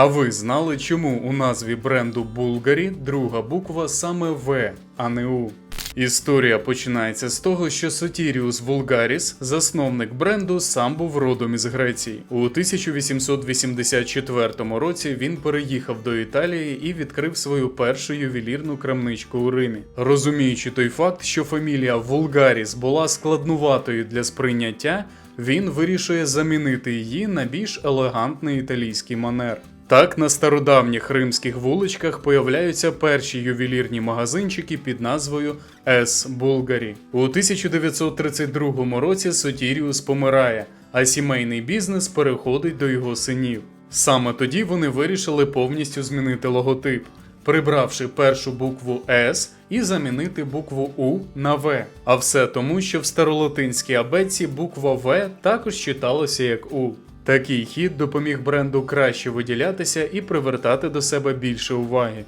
А ви знали, чому у назві бренду Булгарі друга буква саме В, а не У? Історія починається з того, що Сотіріус Вулгаріс, засновник бренду, сам був родом із Греції. У 1884 році він переїхав до Італії і відкрив свою першу ювелірну крамничку у Римі. Розуміючи той факт, що фамілія Вулгаріс була складнуватою для сприйняття, він вирішує замінити її на більш елегантний італійський манер. Так, на стародавніх римських вуличках появляються перші ювелірні магазинчики під назвою С. Булгарі. У 1932 році Сотіріус помирає, а сімейний бізнес переходить до його синів. Саме тоді вони вирішили повністю змінити логотип, прибравши першу букву С і замінити букву У на В. А все тому, що в старолатинській абетці буква В також читалася як У. Такий хід допоміг бренду краще виділятися і привертати до себе більше уваги.